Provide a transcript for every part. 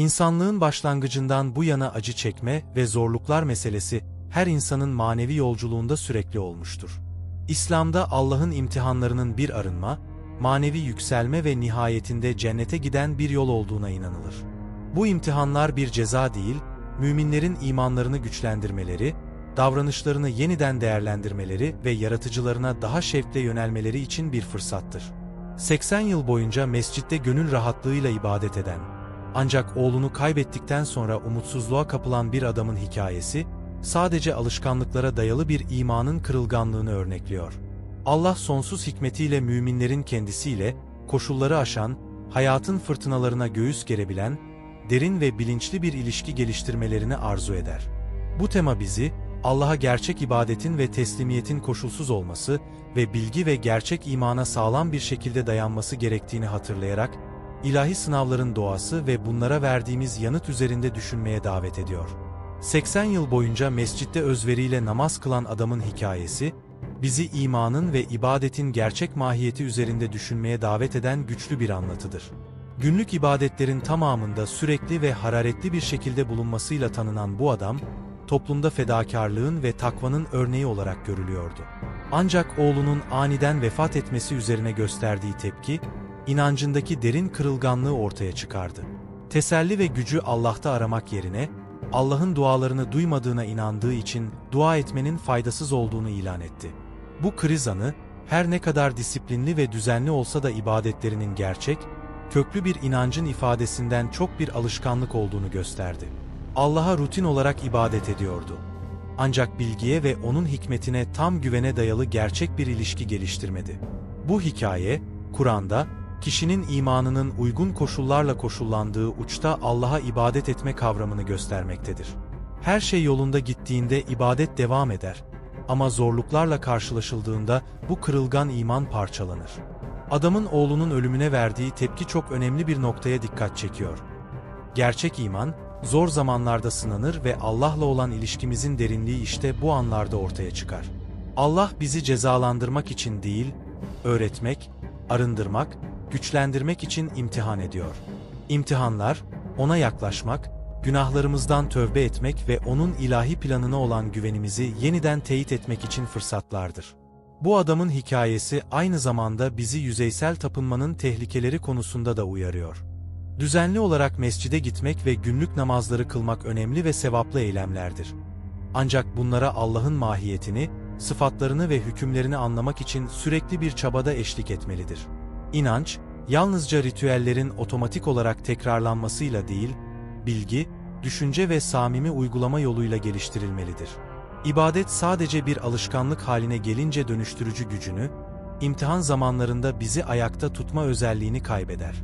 İnsanlığın başlangıcından bu yana acı çekme ve zorluklar meselesi her insanın manevi yolculuğunda sürekli olmuştur. İslam'da Allah'ın imtihanlarının bir arınma, manevi yükselme ve nihayetinde cennete giden bir yol olduğuna inanılır. Bu imtihanlar bir ceza değil, müminlerin imanlarını güçlendirmeleri, davranışlarını yeniden değerlendirmeleri ve yaratıcılarına daha şevkle yönelmeleri için bir fırsattır. 80 yıl boyunca mescitte gönül rahatlığıyla ibadet eden, ancak oğlunu kaybettikten sonra umutsuzluğa kapılan bir adamın hikayesi, sadece alışkanlıklara dayalı bir imanın kırılganlığını örnekliyor. Allah sonsuz hikmetiyle müminlerin kendisiyle, koşulları aşan, hayatın fırtınalarına göğüs gerebilen, derin ve bilinçli bir ilişki geliştirmelerini arzu eder. Bu tema bizi, Allah'a gerçek ibadetin ve teslimiyetin koşulsuz olması ve bilgi ve gerçek imana sağlam bir şekilde dayanması gerektiğini hatırlayarak, ilahi sınavların doğası ve bunlara verdiğimiz yanıt üzerinde düşünmeye davet ediyor. 80 yıl boyunca mescitte özveriyle namaz kılan adamın hikayesi, bizi imanın ve ibadetin gerçek mahiyeti üzerinde düşünmeye davet eden güçlü bir anlatıdır. Günlük ibadetlerin tamamında sürekli ve hararetli bir şekilde bulunmasıyla tanınan bu adam, toplumda fedakarlığın ve takvanın örneği olarak görülüyordu. Ancak oğlunun aniden vefat etmesi üzerine gösterdiği tepki, inancındaki derin kırılganlığı ortaya çıkardı. Teselli ve gücü Allah'ta aramak yerine, Allah'ın dualarını duymadığına inandığı için dua etmenin faydasız olduğunu ilan etti. Bu kriz anı, her ne kadar disiplinli ve düzenli olsa da ibadetlerinin gerçek, köklü bir inancın ifadesinden çok bir alışkanlık olduğunu gösterdi. Allah'a rutin olarak ibadet ediyordu. Ancak bilgiye ve onun hikmetine tam güvene dayalı gerçek bir ilişki geliştirmedi. Bu hikaye, Kur'an'da, kişinin imanının uygun koşullarla koşullandığı uçta Allah'a ibadet etme kavramını göstermektedir. Her şey yolunda gittiğinde ibadet devam eder. Ama zorluklarla karşılaşıldığında bu kırılgan iman parçalanır. Adamın oğlunun ölümüne verdiği tepki çok önemli bir noktaya dikkat çekiyor. Gerçek iman, zor zamanlarda sınanır ve Allah'la olan ilişkimizin derinliği işte bu anlarda ortaya çıkar. Allah bizi cezalandırmak için değil, öğretmek, arındırmak, güçlendirmek için imtihan ediyor. İmtihanlar, ona yaklaşmak, günahlarımızdan tövbe etmek ve onun ilahi planına olan güvenimizi yeniden teyit etmek için fırsatlardır. Bu adamın hikayesi aynı zamanda bizi yüzeysel tapınmanın tehlikeleri konusunda da uyarıyor. Düzenli olarak mescide gitmek ve günlük namazları kılmak önemli ve sevaplı eylemlerdir. Ancak bunlara Allah'ın mahiyetini, sıfatlarını ve hükümlerini anlamak için sürekli bir çabada eşlik etmelidir. İnanç, yalnızca ritüellerin otomatik olarak tekrarlanmasıyla değil, bilgi, düşünce ve samimi uygulama yoluyla geliştirilmelidir. İbadet sadece bir alışkanlık haline gelince dönüştürücü gücünü, imtihan zamanlarında bizi ayakta tutma özelliğini kaybeder.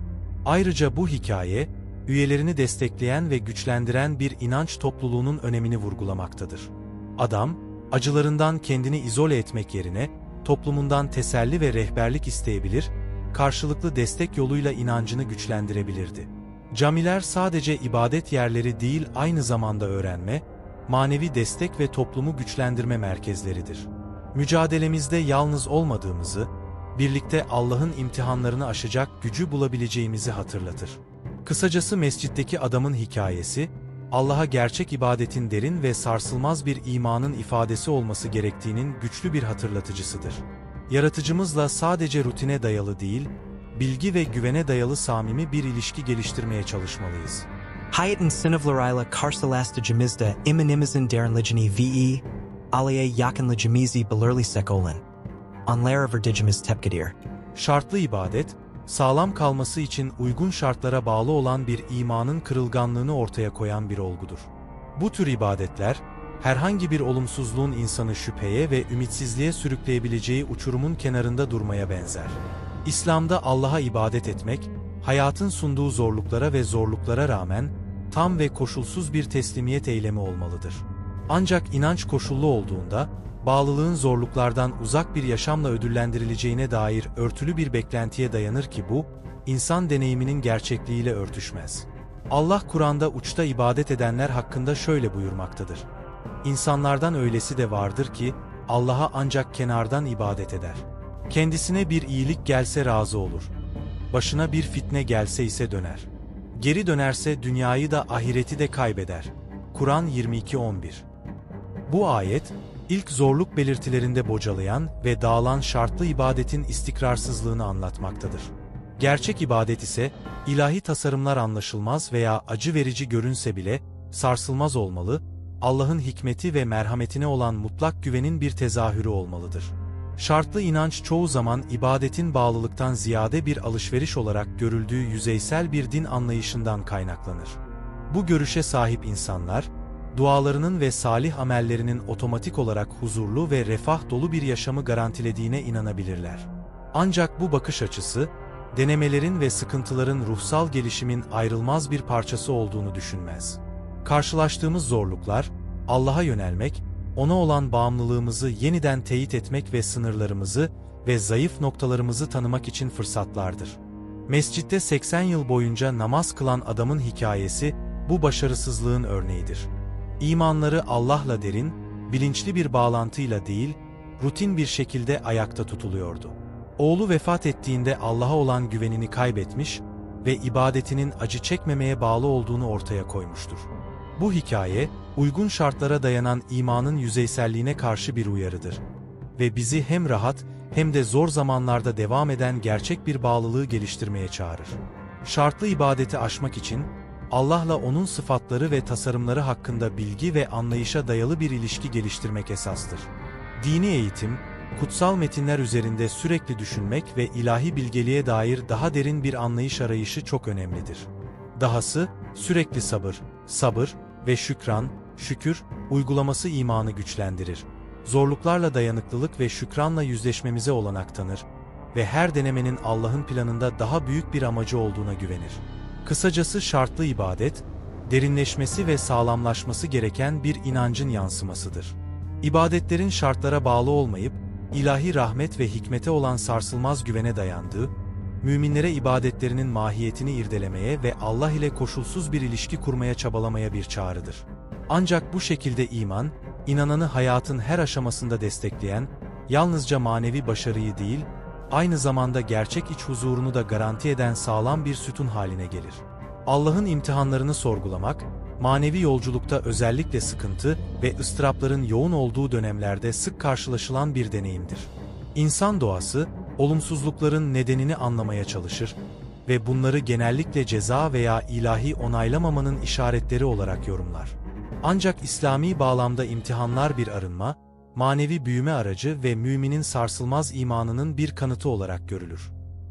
Ayrıca bu hikaye, üyelerini destekleyen ve güçlendiren bir inanç topluluğunun önemini vurgulamaktadır. Adam, acılarından kendini izole etmek yerine, toplumundan teselli ve rehberlik isteyebilir, karşılıklı destek yoluyla inancını güçlendirebilirdi. Camiler sadece ibadet yerleri değil aynı zamanda öğrenme, manevi destek ve toplumu güçlendirme merkezleridir. Mücadelemizde yalnız olmadığımızı, birlikte Allah'ın imtihanlarını aşacak gücü bulabileceğimizi hatırlatır. Kısacası mescitteki adamın hikayesi, Allah'a gerçek ibadetin derin ve sarsılmaz bir imanın ifadesi olması gerektiğinin güçlü bir hatırlatıcısıdır. Yaratıcımızla sadece rutine dayalı değil, bilgi ve güvene dayalı samimi bir ilişki geliştirmeye çalışmalıyız. Hayatın sınıflarıyla karşılaştığımızda imanimizin derinlicini ve aleye yakınlıcımızı belirlisek olan. Anlayıverdigimiz tepkidir. Şartlı ibadet, sağlam kalması için uygun şartlara bağlı olan bir imanın kırılganlığını ortaya koyan bir olgudur. Bu tür ibadetler, herhangi bir olumsuzluğun insanı şüpheye ve ümitsizliğe sürükleyebileceği uçurumun kenarında durmaya benzer. İslam'da Allah'a ibadet etmek, hayatın sunduğu zorluklara ve zorluklara rağmen tam ve koşulsuz bir teslimiyet eylemi olmalıdır. Ancak inanç koşullu olduğunda, bağlılığın zorluklardan uzak bir yaşamla ödüllendirileceğine dair örtülü bir beklentiye dayanır ki bu, insan deneyiminin gerçekliğiyle örtüşmez. Allah Kur'an'da uçta ibadet edenler hakkında şöyle buyurmaktadır. İnsanlardan öylesi de vardır ki, Allah'a ancak kenardan ibadet eder. Kendisine bir iyilik gelse razı olur. Başına bir fitne gelse ise döner. Geri dönerse dünyayı da ahireti de kaybeder. Kur'an 22.11 Bu ayet, ilk zorluk belirtilerinde bocalayan ve dağılan şartlı ibadetin istikrarsızlığını anlatmaktadır. Gerçek ibadet ise, ilahi tasarımlar anlaşılmaz veya acı verici görünse bile, sarsılmaz olmalı, Allah'ın hikmeti ve merhametine olan mutlak güvenin bir tezahürü olmalıdır. Şartlı inanç çoğu zaman ibadetin bağlılıktan ziyade bir alışveriş olarak görüldüğü yüzeysel bir din anlayışından kaynaklanır. Bu görüşe sahip insanlar, dualarının ve salih amellerinin otomatik olarak huzurlu ve refah dolu bir yaşamı garantilediğine inanabilirler. Ancak bu bakış açısı, denemelerin ve sıkıntıların ruhsal gelişimin ayrılmaz bir parçası olduğunu düşünmez. Karşılaştığımız zorluklar, Allah'a yönelmek, ona olan bağımlılığımızı yeniden teyit etmek ve sınırlarımızı ve zayıf noktalarımızı tanımak için fırsatlardır. Mescitte 80 yıl boyunca namaz kılan adamın hikayesi, bu başarısızlığın örneğidir. İmanları Allah'la derin, bilinçli bir bağlantıyla değil, rutin bir şekilde ayakta tutuluyordu. Oğlu vefat ettiğinde Allah'a olan güvenini kaybetmiş ve ibadetinin acı çekmemeye bağlı olduğunu ortaya koymuştur. Bu hikaye, uygun şartlara dayanan imanın yüzeyselliğine karşı bir uyarıdır. Ve bizi hem rahat hem de zor zamanlarda devam eden gerçek bir bağlılığı geliştirmeye çağırır. Şartlı ibadeti aşmak için, Allah'la O'nun sıfatları ve tasarımları hakkında bilgi ve anlayışa dayalı bir ilişki geliştirmek esastır. Dini eğitim, kutsal metinler üzerinde sürekli düşünmek ve ilahi bilgeliğe dair daha derin bir anlayış arayışı çok önemlidir. Dahası, sürekli sabır, sabır ve şükran, şükür, uygulaması imanı güçlendirir. Zorluklarla dayanıklılık ve şükranla yüzleşmemize olanak tanır ve her denemenin Allah'ın planında daha büyük bir amacı olduğuna güvenir. Kısacası şartlı ibadet, derinleşmesi ve sağlamlaşması gereken bir inancın yansımasıdır. İbadetlerin şartlara bağlı olmayıp, ilahi rahmet ve hikmete olan sarsılmaz güvene dayandığı, müminlere ibadetlerinin mahiyetini irdelemeye ve Allah ile koşulsuz bir ilişki kurmaya çabalamaya bir çağrıdır. Ancak bu şekilde iman, inananı hayatın her aşamasında destekleyen, yalnızca manevi başarıyı değil, aynı zamanda gerçek iç huzurunu da garanti eden sağlam bir sütun haline gelir. Allah'ın imtihanlarını sorgulamak, manevi yolculukta özellikle sıkıntı ve ıstırapların yoğun olduğu dönemlerde sık karşılaşılan bir deneyimdir. İnsan doğası, olumsuzlukların nedenini anlamaya çalışır ve bunları genellikle ceza veya ilahi onaylamamanın işaretleri olarak yorumlar. Ancak İslami bağlamda imtihanlar bir arınma, manevi büyüme aracı ve müminin sarsılmaz imanının bir kanıtı olarak görülür.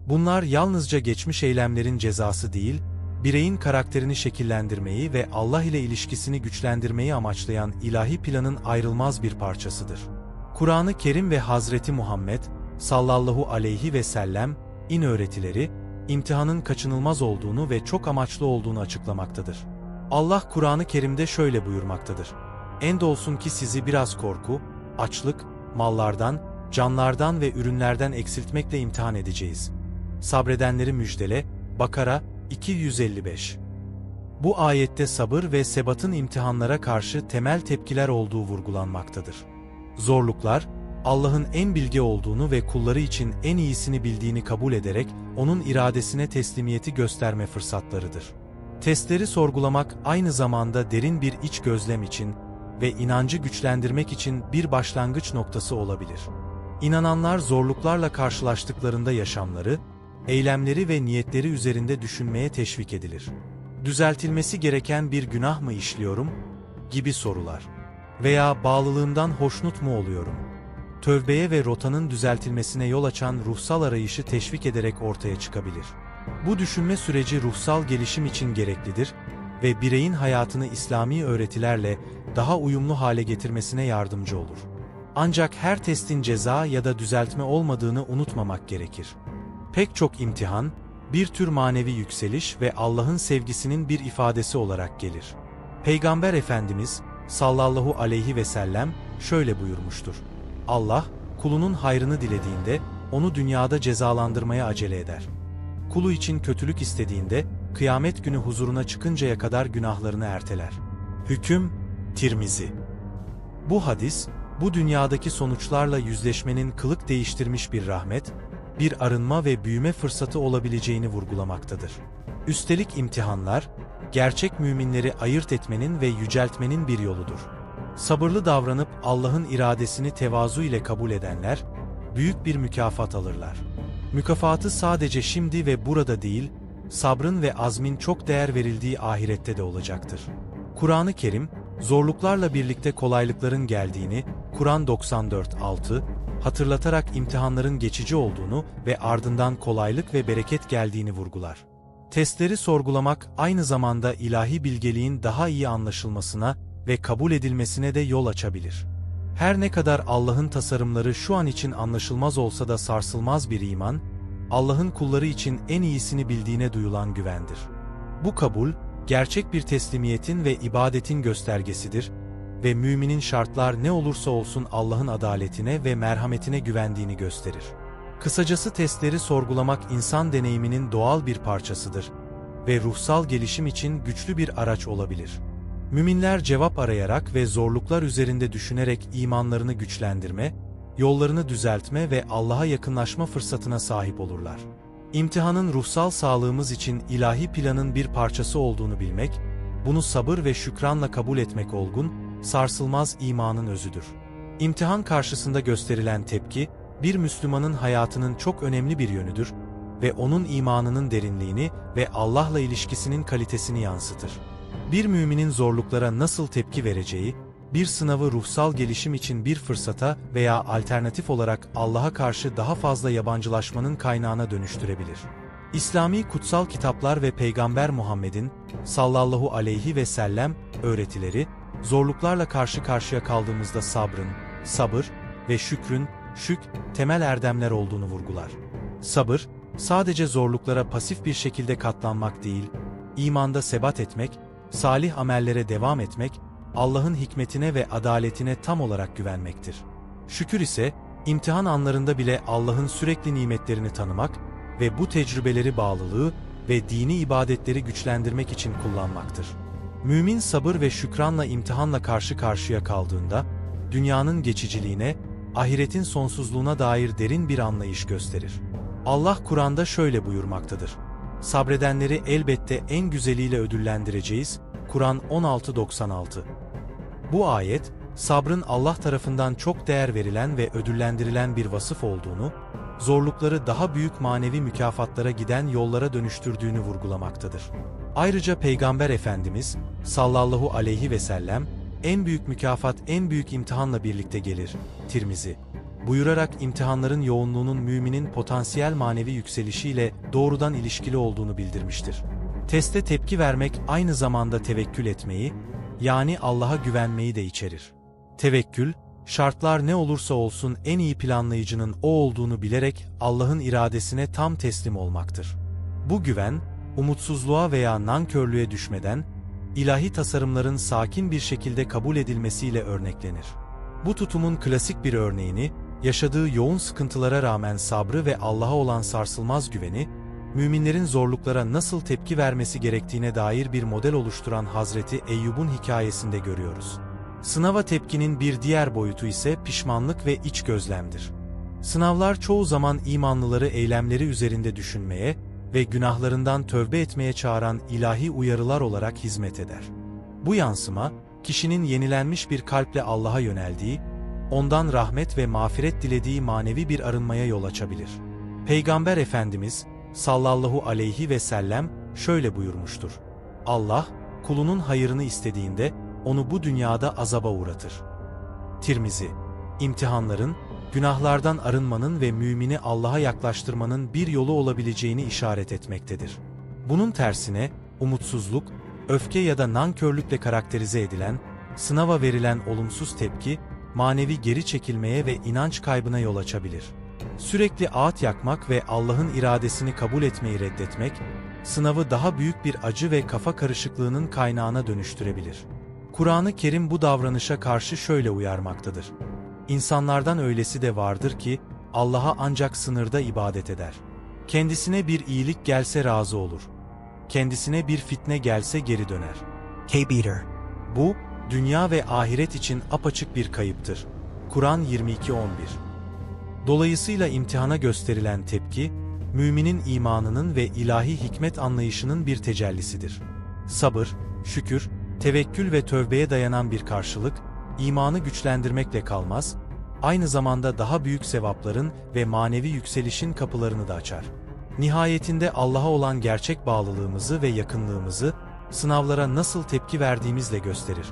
Bunlar yalnızca geçmiş eylemlerin cezası değil, bireyin karakterini şekillendirmeyi ve Allah ile ilişkisini güçlendirmeyi amaçlayan ilahi planın ayrılmaz bir parçasıdır. Kur'an-ı Kerim ve Hazreti Muhammed sallallahu aleyhi ve sellem in öğretileri, imtihanın kaçınılmaz olduğunu ve çok amaçlı olduğunu açıklamaktadır. Allah Kur'an-ı Kerim'de şöyle buyurmaktadır. Endolsun ki sizi biraz korku, açlık, mallardan, canlardan ve ürünlerden eksiltmekle imtihan edeceğiz. Sabredenleri müjdele, Bakara 255 Bu ayette sabır ve sebatın imtihanlara karşı temel tepkiler olduğu vurgulanmaktadır. Zorluklar, Allah'ın en bilge olduğunu ve kulları için en iyisini bildiğini kabul ederek onun iradesine teslimiyeti gösterme fırsatlarıdır. Testleri sorgulamak aynı zamanda derin bir iç gözlem için ve inancı güçlendirmek için bir başlangıç noktası olabilir. İnananlar zorluklarla karşılaştıklarında yaşamları, eylemleri ve niyetleri üzerinde düşünmeye teşvik edilir. Düzeltilmesi gereken bir günah mı işliyorum? gibi sorular. Veya bağlılığımdan hoşnut mu oluyorum? Tövbeye ve rotanın düzeltilmesine yol açan ruhsal arayışı teşvik ederek ortaya çıkabilir. Bu düşünme süreci ruhsal gelişim için gereklidir ve bireyin hayatını İslami öğretilerle daha uyumlu hale getirmesine yardımcı olur. Ancak her testin ceza ya da düzeltme olmadığını unutmamak gerekir. Pek çok imtihan, bir tür manevi yükseliş ve Allah'ın sevgisinin bir ifadesi olarak gelir. Peygamber Efendimiz sallallahu aleyhi ve sellem şöyle buyurmuştur. Allah, kulunun hayrını dilediğinde onu dünyada cezalandırmaya acele eder. Kulu için kötülük istediğinde kıyamet günü huzuruna çıkıncaya kadar günahlarını erteler. Hüküm Tirmizi Bu hadis, bu dünyadaki sonuçlarla yüzleşmenin kılık değiştirmiş bir rahmet, bir arınma ve büyüme fırsatı olabileceğini vurgulamaktadır. Üstelik imtihanlar, gerçek müminleri ayırt etmenin ve yüceltmenin bir yoludur. Sabırlı davranıp Allah'ın iradesini tevazu ile kabul edenler, büyük bir mükafat alırlar. Mükafatı sadece şimdi ve burada değil, sabrın ve azmin çok değer verildiği ahirette de olacaktır. Kur'an-ı Kerim, zorluklarla birlikte kolaylıkların geldiğini, Kur'an 94.6, hatırlatarak imtihanların geçici olduğunu ve ardından kolaylık ve bereket geldiğini vurgular. Testleri sorgulamak aynı zamanda ilahi bilgeliğin daha iyi anlaşılmasına ve kabul edilmesine de yol açabilir. Her ne kadar Allah'ın tasarımları şu an için anlaşılmaz olsa da sarsılmaz bir iman, Allah'ın kulları için en iyisini bildiğine duyulan güvendir. Bu kabul, gerçek bir teslimiyetin ve ibadetin göstergesidir ve müminin şartlar ne olursa olsun Allah'ın adaletine ve merhametine güvendiğini gösterir. Kısacası testleri sorgulamak insan deneyiminin doğal bir parçasıdır ve ruhsal gelişim için güçlü bir araç olabilir. Müminler cevap arayarak ve zorluklar üzerinde düşünerek imanlarını güçlendirme, yollarını düzeltme ve Allah'a yakınlaşma fırsatına sahip olurlar. İmtihanın ruhsal sağlığımız için ilahi planın bir parçası olduğunu bilmek, bunu sabır ve şükranla kabul etmek olgun, sarsılmaz imanın özüdür. İmtihan karşısında gösterilen tepki, bir Müslümanın hayatının çok önemli bir yönüdür ve onun imanının derinliğini ve Allah'la ilişkisinin kalitesini yansıtır. Bir müminin zorluklara nasıl tepki vereceği, bir sınavı ruhsal gelişim için bir fırsata veya alternatif olarak Allah'a karşı daha fazla yabancılaşmanın kaynağına dönüştürebilir. İslami kutsal kitaplar ve Peygamber Muhammed'in sallallahu aleyhi ve sellem öğretileri, zorluklarla karşı karşıya kaldığımızda sabrın, sabır ve şükrün, şük, temel erdemler olduğunu vurgular. Sabır, sadece zorluklara pasif bir şekilde katlanmak değil, imanda sebat etmek, salih amellere devam etmek, Allah'ın hikmetine ve adaletine tam olarak güvenmektir. Şükür ise, imtihan anlarında bile Allah'ın sürekli nimetlerini tanımak ve bu tecrübeleri bağlılığı ve dini ibadetleri güçlendirmek için kullanmaktır. Mümin sabır ve şükranla imtihanla karşı karşıya kaldığında, dünyanın geçiciliğine, ahiretin sonsuzluğuna dair derin bir anlayış gösterir. Allah Kur'an'da şöyle buyurmaktadır. Sabredenleri elbette en güzeliyle ödüllendireceğiz. Kur'an 16.96 Bu ayet, sabrın Allah tarafından çok değer verilen ve ödüllendirilen bir vasıf olduğunu, zorlukları daha büyük manevi mükafatlara giden yollara dönüştürdüğünü vurgulamaktadır. Ayrıca Peygamber Efendimiz sallallahu aleyhi ve sellem en büyük mükafat en büyük imtihanla birlikte gelir. Tirmizi buyurarak imtihanların yoğunluğunun müminin potansiyel manevi yükselişiyle doğrudan ilişkili olduğunu bildirmiştir. Teste tepki vermek aynı zamanda tevekkül etmeyi, yani Allah'a güvenmeyi de içerir. Tevekkül, şartlar ne olursa olsun en iyi planlayıcının o olduğunu bilerek Allah'ın iradesine tam teslim olmaktır. Bu güven, umutsuzluğa veya nankörlüğe düşmeden, ilahi tasarımların sakin bir şekilde kabul edilmesiyle örneklenir. Bu tutumun klasik bir örneğini, yaşadığı yoğun sıkıntılara rağmen sabrı ve Allah'a olan sarsılmaz güveni, müminlerin zorluklara nasıl tepki vermesi gerektiğine dair bir model oluşturan Hazreti Eyyub'un hikayesinde görüyoruz. Sınava tepkinin bir diğer boyutu ise pişmanlık ve iç gözlemdir. Sınavlar çoğu zaman imanlıları eylemleri üzerinde düşünmeye ve günahlarından tövbe etmeye çağıran ilahi uyarılar olarak hizmet eder. Bu yansıma, kişinin yenilenmiş bir kalple Allah'a yöneldiği, ondan rahmet ve mağfiret dilediği manevi bir arınmaya yol açabilir. Peygamber Efendimiz sallallahu aleyhi ve sellem şöyle buyurmuştur. Allah, kulunun hayırını istediğinde onu bu dünyada azaba uğratır. Tirmizi, imtihanların, günahlardan arınmanın ve mümini Allah'a yaklaştırmanın bir yolu olabileceğini işaret etmektedir. Bunun tersine, umutsuzluk, öfke ya da nankörlükle karakterize edilen, sınava verilen olumsuz tepki, manevi geri çekilmeye ve inanç kaybına yol açabilir. Sürekli ağıt yakmak ve Allah'ın iradesini kabul etmeyi reddetmek, sınavı daha büyük bir acı ve kafa karışıklığının kaynağına dönüştürebilir. Kur'an-ı Kerim bu davranışa karşı şöyle uyarmaktadır. İnsanlardan öylesi de vardır ki, Allah'a ancak sınırda ibadet eder. Kendisine bir iyilik gelse razı olur. Kendisine bir fitne gelse geri döner. K-Beater. Bu, dünya ve ahiret için apaçık bir kayıptır. Kur'an 22.11 Dolayısıyla imtihana gösterilen tepki, müminin imanının ve ilahi hikmet anlayışının bir tecellisidir. Sabır, şükür, tevekkül ve tövbeye dayanan bir karşılık, imanı güçlendirmekle kalmaz, aynı zamanda daha büyük sevapların ve manevi yükselişin kapılarını da açar. Nihayetinde Allah'a olan gerçek bağlılığımızı ve yakınlığımızı, sınavlara nasıl tepki verdiğimizle gösterir.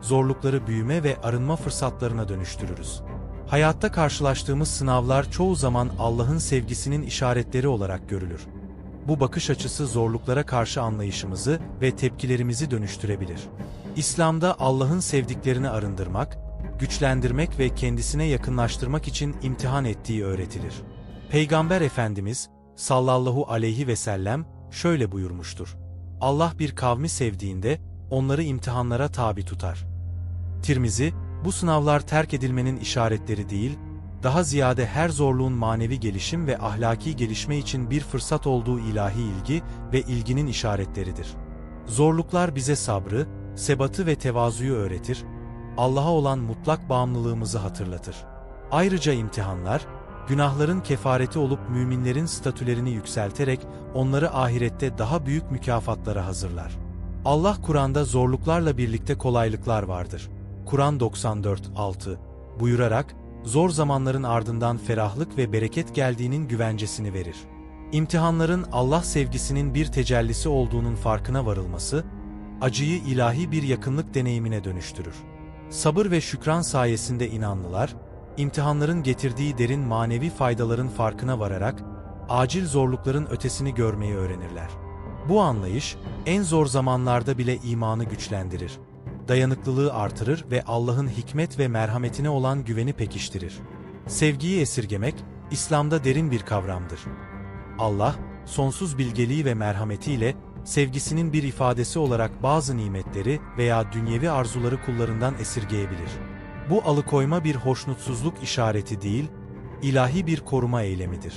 Zorlukları büyüme ve arınma fırsatlarına dönüştürürüz. Hayatta karşılaştığımız sınavlar çoğu zaman Allah'ın sevgisinin işaretleri olarak görülür. Bu bakış açısı zorluklara karşı anlayışımızı ve tepkilerimizi dönüştürebilir. İslam'da Allah'ın sevdiklerini arındırmak, güçlendirmek ve kendisine yakınlaştırmak için imtihan ettiği öğretilir. Peygamber Efendimiz sallallahu aleyhi ve sellem şöyle buyurmuştur. Allah bir kavmi sevdiğinde onları imtihanlara tabi tutar. Tirmizi, bu sınavlar terk edilmenin işaretleri değil, daha ziyade her zorluğun manevi gelişim ve ahlaki gelişme için bir fırsat olduğu ilahi ilgi ve ilginin işaretleridir. Zorluklar bize sabrı, sebatı ve tevazuyu öğretir, Allah'a olan mutlak bağımlılığımızı hatırlatır. Ayrıca imtihanlar, günahların kefareti olup müminlerin statülerini yükselterek onları ahirette daha büyük mükafatlara hazırlar. Allah Kur'an'da zorluklarla birlikte kolaylıklar vardır. Kur'an 94-6 buyurarak, zor zamanların ardından ferahlık ve bereket geldiğinin güvencesini verir. İmtihanların Allah sevgisinin bir tecellisi olduğunun farkına varılması, acıyı ilahi bir yakınlık deneyimine dönüştürür. Sabır ve şükran sayesinde inanlılar, imtihanların getirdiği derin manevi faydaların farkına vararak, acil zorlukların ötesini görmeyi öğrenirler. Bu anlayış, en zor zamanlarda bile imanı güçlendirir. Dayanıklılığı artırır ve Allah'ın hikmet ve merhametine olan güveni pekiştirir. Sevgiyi esirgemek, İslam'da derin bir kavramdır. Allah, sonsuz bilgeliği ve merhametiyle, sevgisinin bir ifadesi olarak bazı nimetleri veya dünyevi arzuları kullarından esirgeyebilir. Bu alıkoyma bir hoşnutsuzluk işareti değil, ilahi bir koruma eylemidir.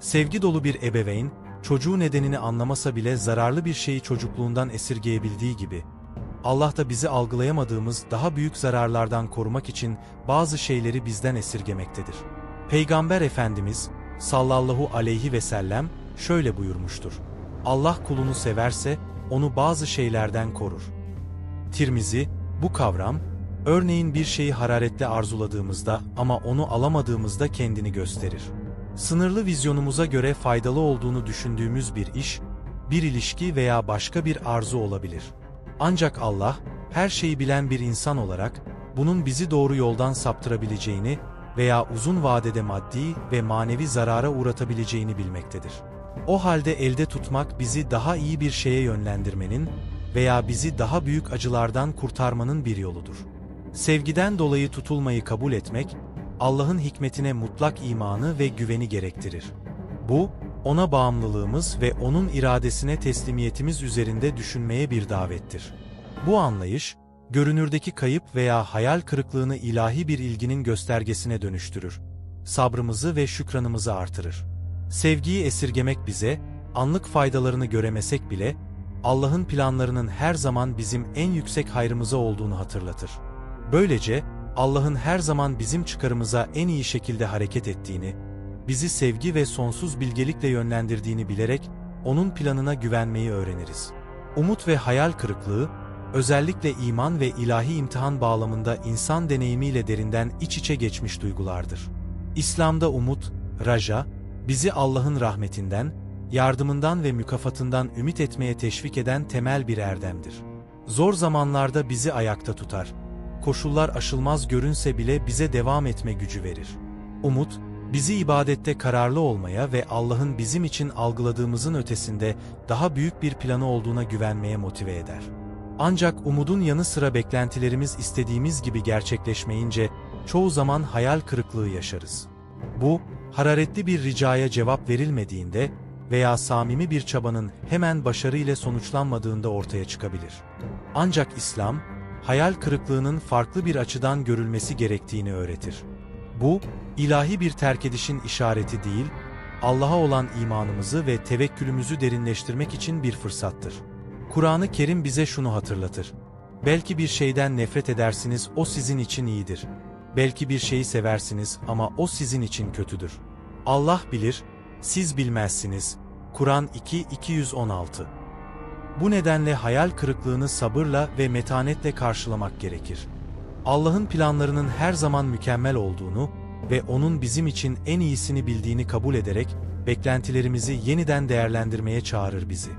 Sevgi dolu bir ebeveyn, çocuğu nedenini anlamasa bile zararlı bir şeyi çocukluğundan esirgeyebildiği gibi, Allah da bizi algılayamadığımız daha büyük zararlardan korumak için bazı şeyleri bizden esirgemektedir. Peygamber Efendimiz sallallahu aleyhi ve sellem şöyle buyurmuştur. Allah kulunu severse onu bazı şeylerden korur. Tirmizi, bu kavram, örneğin bir şeyi hararetle arzuladığımızda ama onu alamadığımızda kendini gösterir. Sınırlı vizyonumuza göre faydalı olduğunu düşündüğümüz bir iş, bir ilişki veya başka bir arzu olabilir. Ancak Allah, her şeyi bilen bir insan olarak, bunun bizi doğru yoldan saptırabileceğini veya uzun vadede maddi ve manevi zarara uğratabileceğini bilmektedir. O halde elde tutmak bizi daha iyi bir şeye yönlendirmenin veya bizi daha büyük acılardan kurtarmanın bir yoludur. Sevgiden dolayı tutulmayı kabul etmek, Allah'ın hikmetine mutlak imanı ve güveni gerektirir. Bu, ona bağımlılığımız ve onun iradesine teslimiyetimiz üzerinde düşünmeye bir davettir. Bu anlayış, görünürdeki kayıp veya hayal kırıklığını ilahi bir ilginin göstergesine dönüştürür. Sabrımızı ve şükranımızı artırır. Sevgiyi esirgemek bize, anlık faydalarını göremesek bile, Allah'ın planlarının her zaman bizim en yüksek hayrımıza olduğunu hatırlatır. Böylece, Allah'ın her zaman bizim çıkarımıza en iyi şekilde hareket ettiğini, bizi sevgi ve sonsuz bilgelikle yönlendirdiğini bilerek, onun planına güvenmeyi öğreniriz. Umut ve hayal kırıklığı, özellikle iman ve ilahi imtihan bağlamında insan deneyimiyle derinden iç içe geçmiş duygulardır. İslam'da umut, raja, bizi Allah'ın rahmetinden, yardımından ve mükafatından ümit etmeye teşvik eden temel bir erdemdir. Zor zamanlarda bizi ayakta tutar. Koşullar aşılmaz görünse bile bize devam etme gücü verir. Umut, bizi ibadette kararlı olmaya ve Allah'ın bizim için algıladığımızın ötesinde daha büyük bir planı olduğuna güvenmeye motive eder. Ancak umudun yanı sıra beklentilerimiz istediğimiz gibi gerçekleşmeyince çoğu zaman hayal kırıklığı yaşarız. Bu, hararetli bir ricaya cevap verilmediğinde veya samimi bir çabanın hemen başarıyla sonuçlanmadığında ortaya çıkabilir. Ancak İslam, hayal kırıklığının farklı bir açıdan görülmesi gerektiğini öğretir. Bu, ilahi bir terk edişin işareti değil, Allah'a olan imanımızı ve tevekkülümüzü derinleştirmek için bir fırsattır. Kur'an-ı Kerim bize şunu hatırlatır. Belki bir şeyden nefret edersiniz, o sizin için iyidir. Belki bir şeyi seversiniz ama o sizin için kötüdür. Allah bilir, Siz bilmezsiniz. Kur'an 2-216 Bu nedenle hayal kırıklığını sabırla ve metanetle karşılamak gerekir. Allah'ın planlarının her zaman mükemmel olduğunu ve O'nun bizim için en iyisini bildiğini kabul ederek, beklentilerimizi yeniden değerlendirmeye çağırır bizi.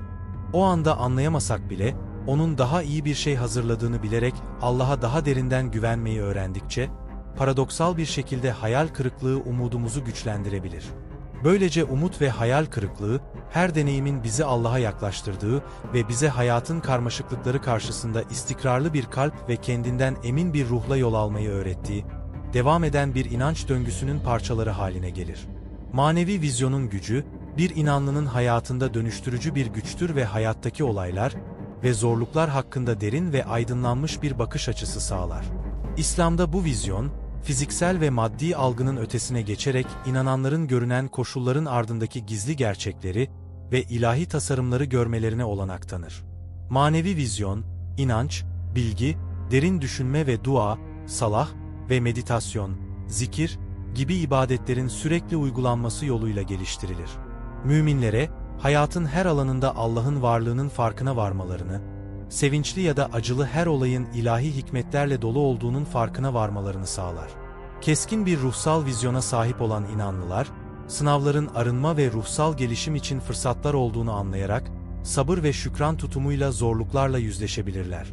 O anda anlayamasak bile, O'nun daha iyi bir şey hazırladığını bilerek Allah'a daha derinden güvenmeyi öğrendikçe, paradoksal bir şekilde hayal kırıklığı umudumuzu güçlendirebilir. Böylece umut ve hayal kırıklığı, her deneyimin bizi Allah'a yaklaştırdığı ve bize hayatın karmaşıklıkları karşısında istikrarlı bir kalp ve kendinden emin bir ruhla yol almayı öğrettiği, devam eden bir inanç döngüsünün parçaları haline gelir. Manevi vizyonun gücü, bir inanlının hayatında dönüştürücü bir güçtür ve hayattaki olaylar ve zorluklar hakkında derin ve aydınlanmış bir bakış açısı sağlar. İslam'da bu vizyon, fiziksel ve maddi algının ötesine geçerek inananların görünen koşulların ardındaki gizli gerçekleri ve ilahi tasarımları görmelerine olanak tanır. Manevi vizyon, inanç, bilgi, derin düşünme ve dua, salah ve meditasyon, zikir gibi ibadetlerin sürekli uygulanması yoluyla geliştirilir. Müminlere, hayatın her alanında Allah'ın varlığının farkına varmalarını, sevinçli ya da acılı her olayın ilahi hikmetlerle dolu olduğunun farkına varmalarını sağlar. Keskin bir ruhsal vizyona sahip olan inanlılar, sınavların arınma ve ruhsal gelişim için fırsatlar olduğunu anlayarak, sabır ve şükran tutumuyla zorluklarla yüzleşebilirler.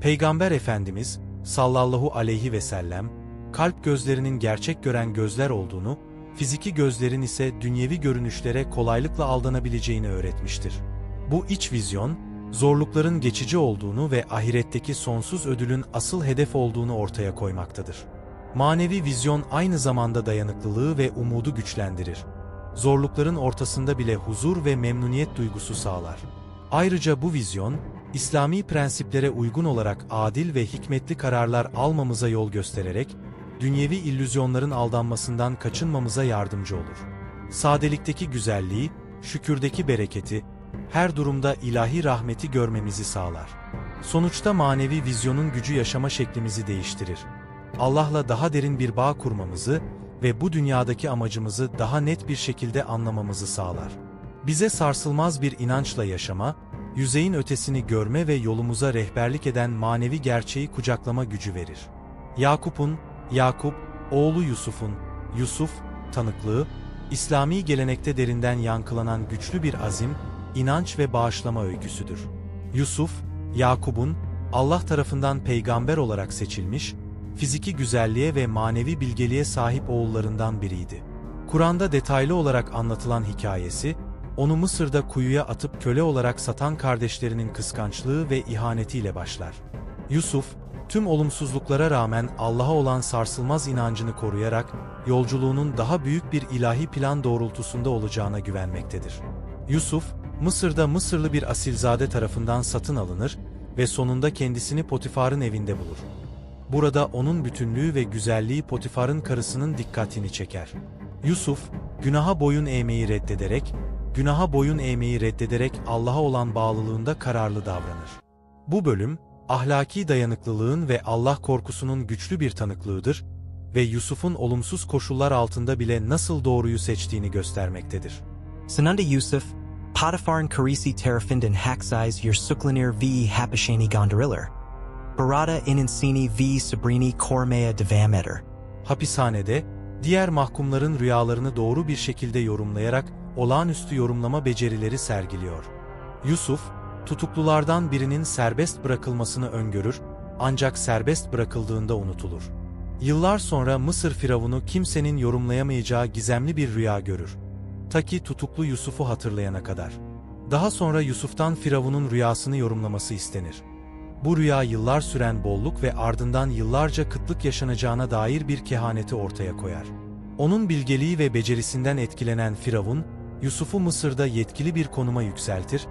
Peygamber Efendimiz, sallallahu aleyhi ve sellem, kalp gözlerinin gerçek gören gözler olduğunu, fiziki gözlerin ise dünyevi görünüşlere kolaylıkla aldanabileceğini öğretmiştir. Bu iç vizyon, zorlukların geçici olduğunu ve ahiretteki sonsuz ödülün asıl hedef olduğunu ortaya koymaktadır. Manevi vizyon aynı zamanda dayanıklılığı ve umudu güçlendirir. Zorlukların ortasında bile huzur ve memnuniyet duygusu sağlar. Ayrıca bu vizyon, İslami prensiplere uygun olarak adil ve hikmetli kararlar almamıza yol göstererek, dünyevi illüzyonların aldanmasından kaçınmamıza yardımcı olur. Sadelikteki güzelliği, şükürdeki bereketi, her durumda ilahi rahmeti görmemizi sağlar. Sonuçta manevi vizyonun gücü yaşama şeklimizi değiştirir. Allah'la daha derin bir bağ kurmamızı ve bu dünyadaki amacımızı daha net bir şekilde anlamamızı sağlar. Bize sarsılmaz bir inançla yaşama, yüzeyin ötesini görme ve yolumuza rehberlik eden manevi gerçeği kucaklama gücü verir. Yakup'un, Yakup, oğlu Yusuf'un, Yusuf, tanıklığı, İslami gelenekte derinden yankılanan güçlü bir azim, inanç ve bağışlama öyküsüdür. Yusuf, Yakup'un, Allah tarafından peygamber olarak seçilmiş, fiziki güzelliğe ve manevi bilgeliğe sahip oğullarından biriydi. Kur'an'da detaylı olarak anlatılan hikayesi, onu Mısır'da kuyuya atıp köle olarak satan kardeşlerinin kıskançlığı ve ihanetiyle başlar. Yusuf, tüm olumsuzluklara rağmen Allah'a olan sarsılmaz inancını koruyarak, yolculuğunun daha büyük bir ilahi plan doğrultusunda olacağına güvenmektedir. Yusuf, Mısır'da Mısırlı bir asilzade tarafından satın alınır ve sonunda kendisini Potifar'ın evinde bulur. Burada onun bütünlüğü ve güzelliği Potifar'ın karısının dikkatini çeker. Yusuf, günaha boyun eğmeyi reddederek, günaha boyun eğmeyi reddederek Allah'a olan bağlılığında kararlı davranır. Bu bölüm, ahlaki dayanıklılığın ve Allah korkusunun güçlü bir tanıklığıdır ve Yusuf'un olumsuz koşullar altında bile nasıl doğruyu seçtiğini göstermektedir. Sananda Yusuf, Potiphar'ın karisi tarafından haksız yer suklanir ve hapishani gondorilir. Barada inansini ve sabrini kormaya devam eder. Hapishanede, diğer mahkumların rüyalarını doğru bir şekilde yorumlayarak olağanüstü yorumlama becerileri sergiliyor. Yusuf, tutuklulardan birinin serbest bırakılmasını öngörür, ancak serbest bırakıldığında unutulur. Yıllar sonra Mısır firavunu kimsenin yorumlayamayacağı gizemli bir rüya görür. Ta ki tutuklu Yusuf'u hatırlayana kadar. Daha sonra Yusuf'tan firavunun rüyasını yorumlaması istenir. Bu rüya yıllar süren bolluk ve ardından yıllarca kıtlık yaşanacağına dair bir kehaneti ortaya koyar. Onun bilgeliği ve becerisinden etkilenen Firavun, Yusuf'u Mısır'da yetkili bir konuma yükseltir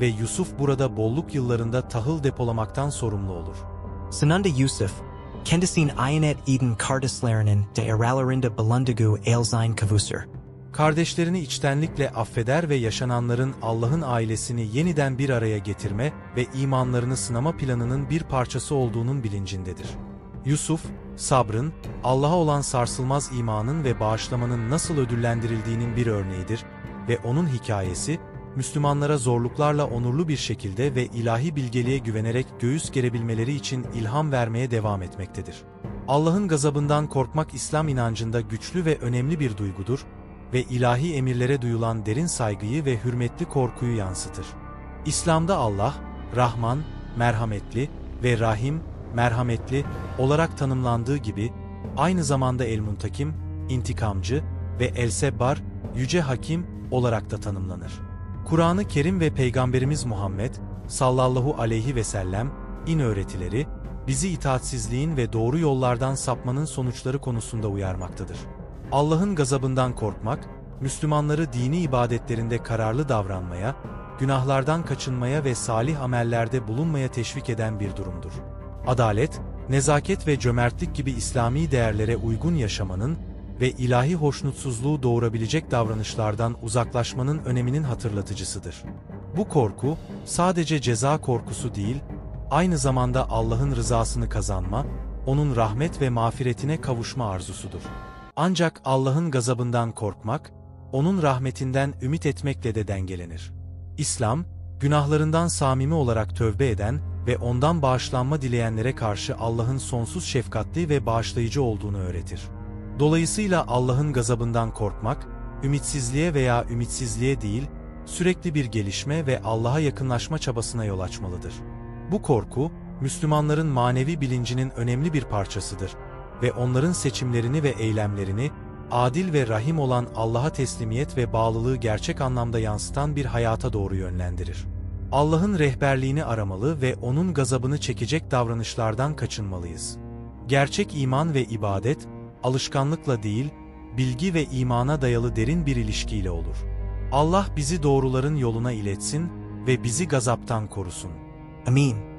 ve Yusuf burada bolluk yıllarında tahıl depolamaktan sorumlu olur. Sananda Yusuf, kendisin ayanet eden kardeşlerinin de eralarında bulunduğu elzayn kavusur. Kardeşlerini içtenlikle affeder ve yaşananların Allah'ın ailesini yeniden bir araya getirme ve imanlarını sınama planının bir parçası olduğunun bilincindedir. Yusuf, sabrın, Allah'a olan sarsılmaz imanın ve bağışlamanın nasıl ödüllendirildiğinin bir örneğidir ve onun hikayesi, Müslümanlara zorluklarla onurlu bir şekilde ve ilahi bilgeliğe güvenerek göğüs gerebilmeleri için ilham vermeye devam etmektedir. Allah'ın gazabından korkmak İslam inancında güçlü ve önemli bir duygudur ve ilahi emirlere duyulan derin saygıyı ve hürmetli korkuyu yansıtır. İslam'da Allah, Rahman, merhametli ve Rahim, merhametli olarak tanımlandığı gibi, aynı zamanda El-Muntakim, intikamcı ve El-Sebbar, yüce hakim olarak da tanımlanır. Kur'an-ı Kerim ve Peygamberimiz Muhammed sallallahu aleyhi ve sellem in öğretileri bizi itaatsizliğin ve doğru yollardan sapmanın sonuçları konusunda uyarmaktadır. Allah'ın gazabından korkmak, Müslümanları dini ibadetlerinde kararlı davranmaya, günahlardan kaçınmaya ve salih amellerde bulunmaya teşvik eden bir durumdur. Adalet, nezaket ve cömertlik gibi İslami değerlere uygun yaşamanın ve ilahi hoşnutsuzluğu doğurabilecek davranışlardan uzaklaşmanın öneminin hatırlatıcısıdır. Bu korku, sadece ceza korkusu değil, aynı zamanda Allah'ın rızasını kazanma, onun rahmet ve mağfiretine kavuşma arzusudur. Ancak Allah'ın gazabından korkmak, onun rahmetinden ümit etmekle de dengelenir. İslam, günahlarından samimi olarak tövbe eden ve ondan bağışlanma dileyenlere karşı Allah'ın sonsuz şefkatli ve bağışlayıcı olduğunu öğretir. Dolayısıyla Allah'ın gazabından korkmak, ümitsizliğe veya ümitsizliğe değil, sürekli bir gelişme ve Allah'a yakınlaşma çabasına yol açmalıdır. Bu korku, Müslümanların manevi bilincinin önemli bir parçasıdır ve onların seçimlerini ve eylemlerini, adil ve rahim olan Allah'a teslimiyet ve bağlılığı gerçek anlamda yansıtan bir hayata doğru yönlendirir. Allah'ın rehberliğini aramalı ve onun gazabını çekecek davranışlardan kaçınmalıyız. Gerçek iman ve ibadet, alışkanlıkla değil, bilgi ve imana dayalı derin bir ilişkiyle olur. Allah bizi doğruların yoluna iletsin ve bizi gazaptan korusun. Amin.